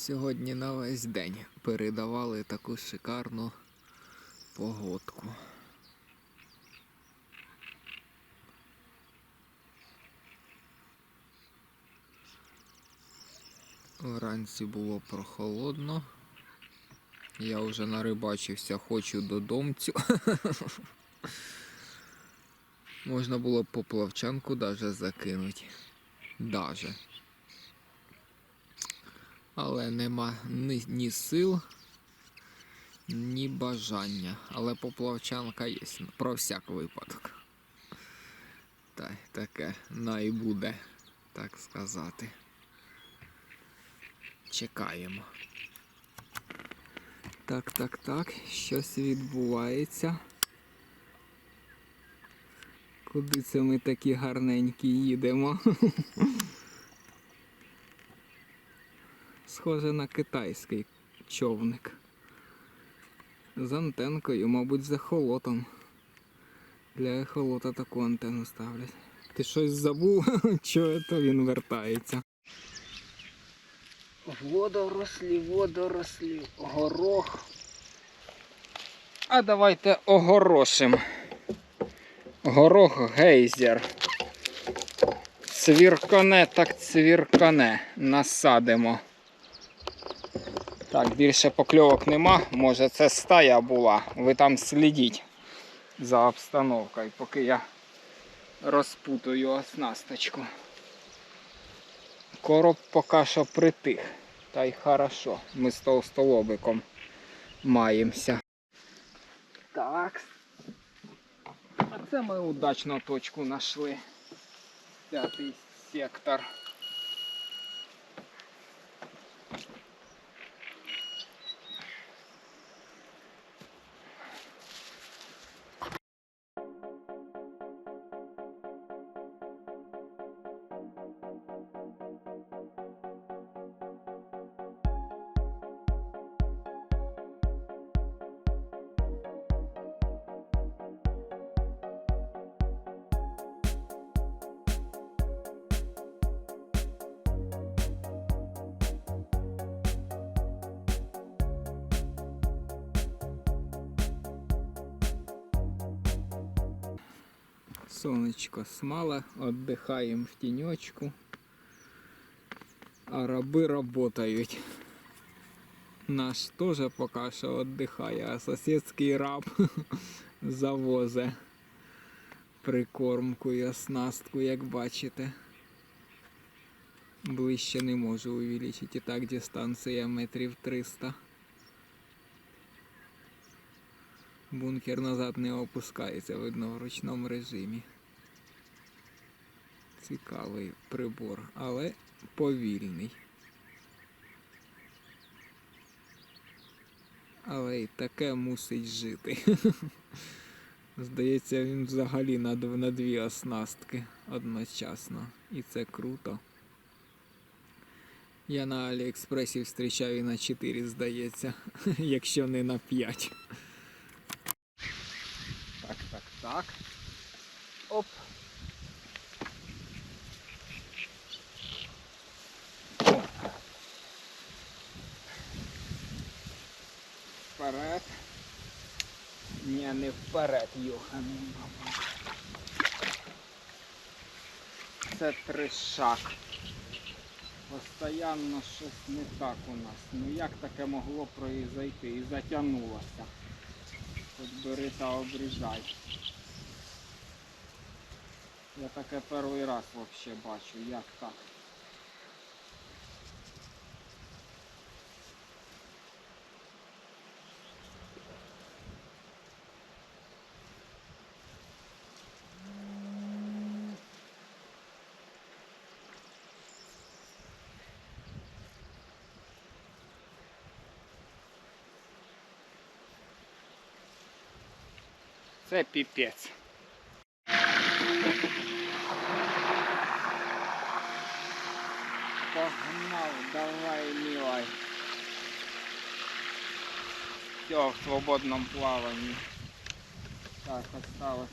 Сьогодні на весь день передавали таку шикарну погодку. Вранці було прохолодно. Я вже нарибачився, хочу додомцю. Можна було б поплавчанку даже закинути. Даже. Але нема ні, ні сил, ні бажання. Але поплавчанка є про всяк випадок. Та таке най буде, так сказати. Чекаємо. Так, так, так, щось відбувається. Куди це ми такі гарненькі їдемо? Схоже на китайський човник. З антенкою, мабуть, з ехолотом. Для ехолота таку антенну ставлять. Ти щось забув? Чого то він вертається? Водорослі, водорослі, горох. А давайте огорошим. Горох гейзер. Цвірконе так цвірконе. Насадимо. Так, більше покльовок нема. Може це стая була. Ви там слідіть за обстановкою, поки я розпутую оснасточку. Короб поки що притих. Та й хорошо. Ми з товстолобиком маємося. Так. А це ми удачно точку знайшли. П'ятий сектор. Сонечко смало, отдыхаем в тенечку. А раби работають. Наш теж поки що віддихає, а сусідський раб завозе прикормку і оснастку, як бачите. Ближче не можу увеличити. І так дистанція метрів 300. Бункер назад не опускається, видно, в ручному режимі. Цікавий прибор, але повільний. Але й таке мусить жити. Здається, він взагалі на, дві оснастки одночасно. І це круто. Я на Аліекспресі зустрічаю і на 4, здається, якщо не на 5. Так. Оп. Вперед. Ні, не вперед, Йохан. Це тришак. Постоянно щось не так у нас. Ну як таке могло произойти? І затягнулося. Хоч бери та обрізай. Я таке перший раз вообще бачу, як так. Це піпець. Все в свободном плавании. Так, осталось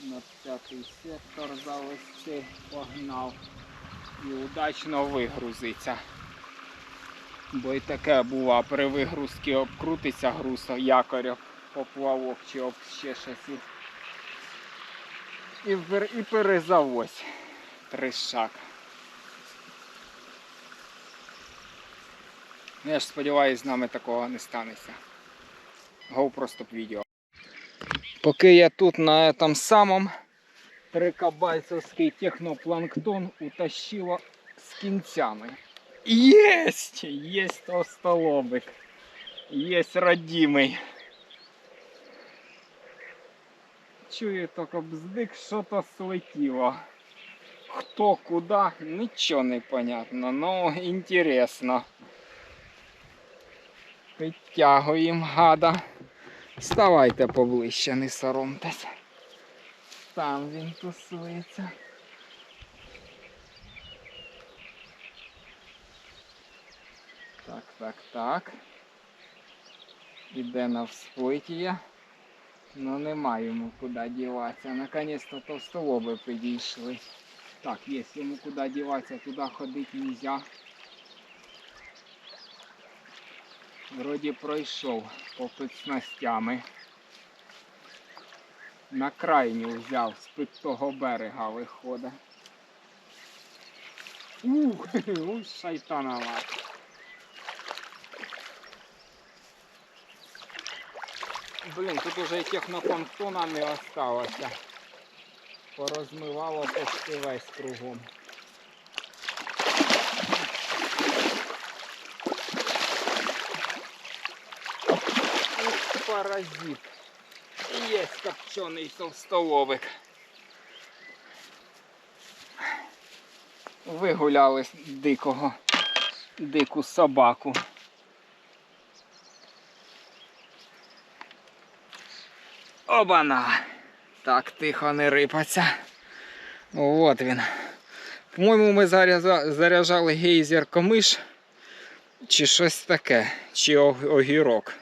на п'ятий сектор завести. Погнал. І удачно вигрузиться. Бо і таке бува при вигрузці обкрутиться груз якорь об поплавок чи об ще щось. І, і, перезавозь тришак. Ну, Я ж сподіваюся, з нами такого не станеться. GoPro стоп відео. Поки я тут на этом самом трикабайцевський технопланктон утащило з кінцями. Єсть! Єсть толстолобик. Єсть родимий. Чую тільки бздик, що то слетіло. Хто куди, нічого не понятно, ну інтересно. Підтягуємо гада. Ставайте поближче, не соромтесь. Там він тусується. Так, так, так. Іде на всплиття. Ну нема йому куди діватися. Наконець-то товстолоби підійшли. Так, є йому куди діватися, туди ходити нельзя. Вроді пройшов попит снастями. На крайню взяв з під того берега виходить. Ух, уй, шайтановат. Блін, тут уже і технопланктона не осталося. Порозмивало почти весь кругом. Паразит. Є копчений толстолобик. Вигуляли дикого, дику собаку. Обана! Так, тихо не рипаться. От він. По-моєму, ми заряджали гейзер комиш. Чи щось таке, чи огірок.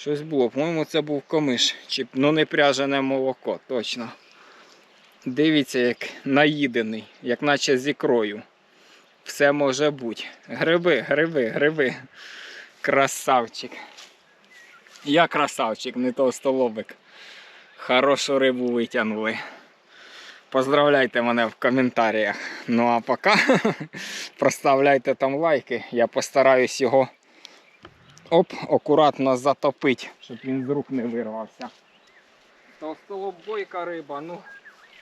Щось було. По-моєму, це був комиш. Чи, ну не пряжене молоко, точно. Дивіться, як наїдений, як наче з ікрою. Все може бути. Гриби, гриби, гриби. Красавчик. Я красавчик, не толстолобик. Хорошу рибу витягнули. Поздравляйте мене в коментарях. Ну а поки проставляйте там лайки. Я постараюсь його оп, акуратно затопити, щоб він з рук не вирвався. Толстолоб бойка риба, ну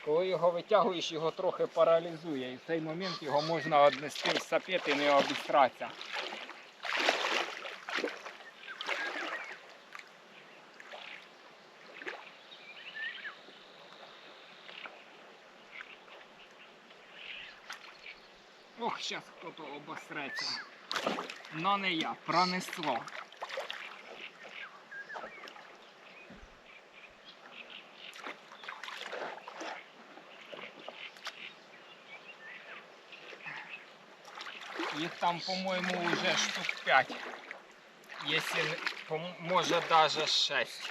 коли його витягуєш, його трохи паралізує. І в цей момент його можна однести в сапет і не обістратися. Ох, зараз хто-то обосреться. Но не я, пронесло. Там, по-моєму, уже штук 5. Якщо не, може даже 6.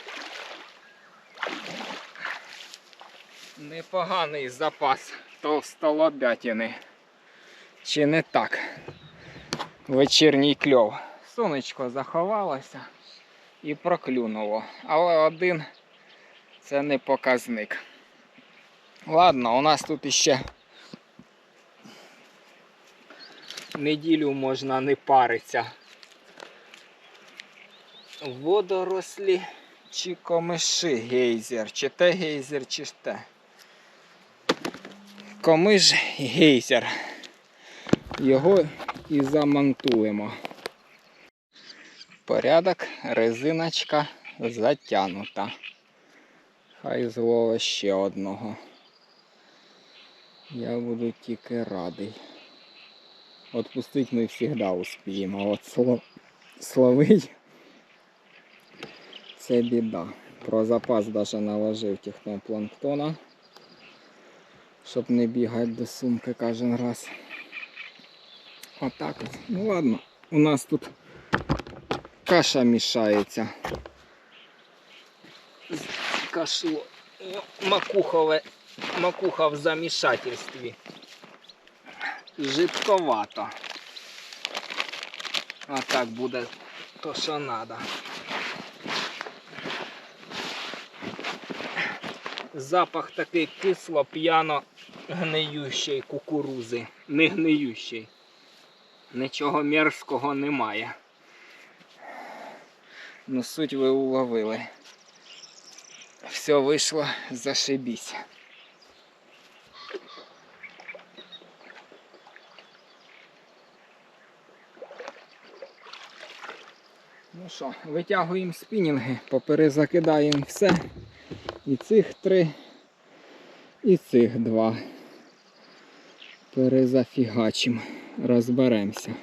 Непоганий запас товстолобятини. Чи не так? Вечірній кльов. Сонечко заховалося і проклюнуло. Але один це не показник. Ладно, у нас тут іще неділю можна не паритися. Водорослі чи комиши гейзер, чи те гейзер, чи те. Комиш гейзер. Його і замонтуємо. Порядок, резиночка затягнута. Хай зловить ще одного. Я буду тільки радий. Отпустить ми завжди успіємо. а От сло... словить це біда. Про запас навіть наложив технопланктона, щоб не бігати до сумки кожен раз. Отак от. Ну ладно, у нас тут каша мішається. Кашло. О, Макухове, макуха в замішательстві. Жидковато. А так буде то, що треба. Запах такий кисло, п'яно гниющий кукурузи. Не гниющий. Нічого мерзкого немає. Ну суть ви уловили. Все вийшло зашибісь. Ну що, витягуємо спінінги, поперезакидаємо все. І цих три, і цих два. Перезафігачимо, розберемося.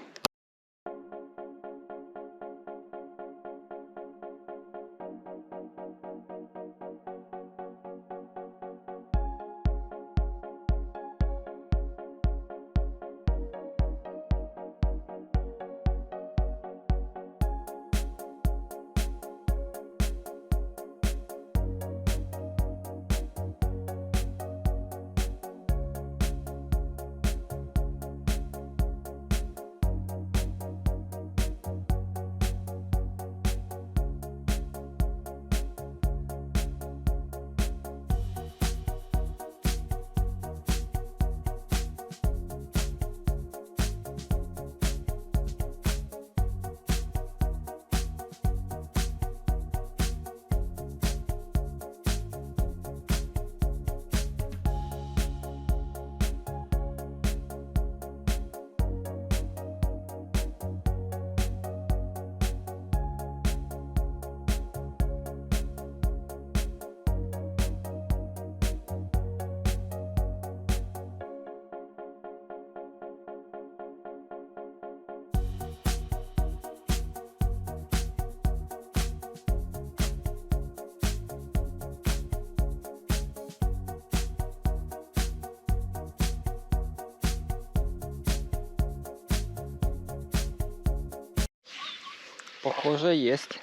Похоже, есть.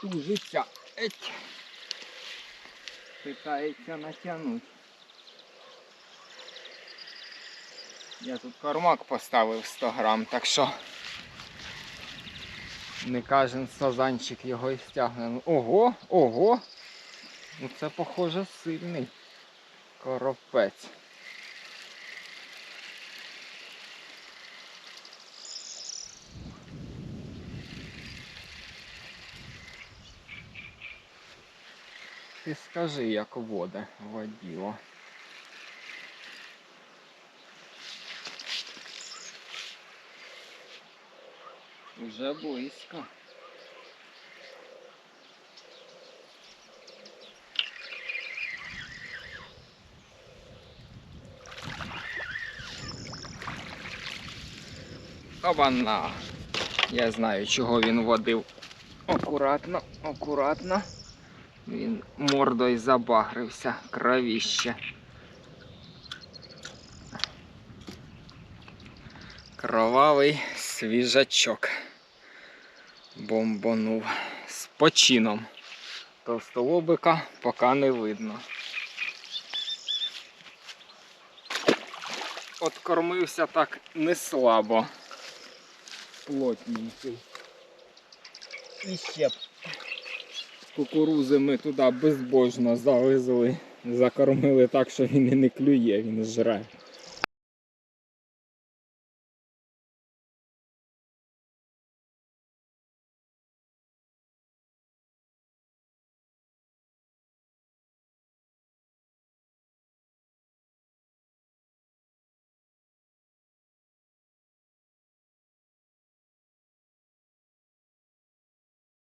Тужиться. Еть. Питається натягнути. Я тут кормак поставив 100 грам, так що не кожен сазанчик його і стягне. Ну, Ого, ого! Ну це похоже сильний коропець. Ти скажи, як воде воділо. Уже близько. Обана. Я знаю, чого він водив. Акуратно, акуратно. Він мордою забагрився, кровіще. Кровавий свіжачок. Бомбанув з почином. Товстолобика поки не видно. Откормився так не слабо. Плотненький. І ще кукурузи ми туди безбожно зализали, Закормили так, що він і не клює, він жре.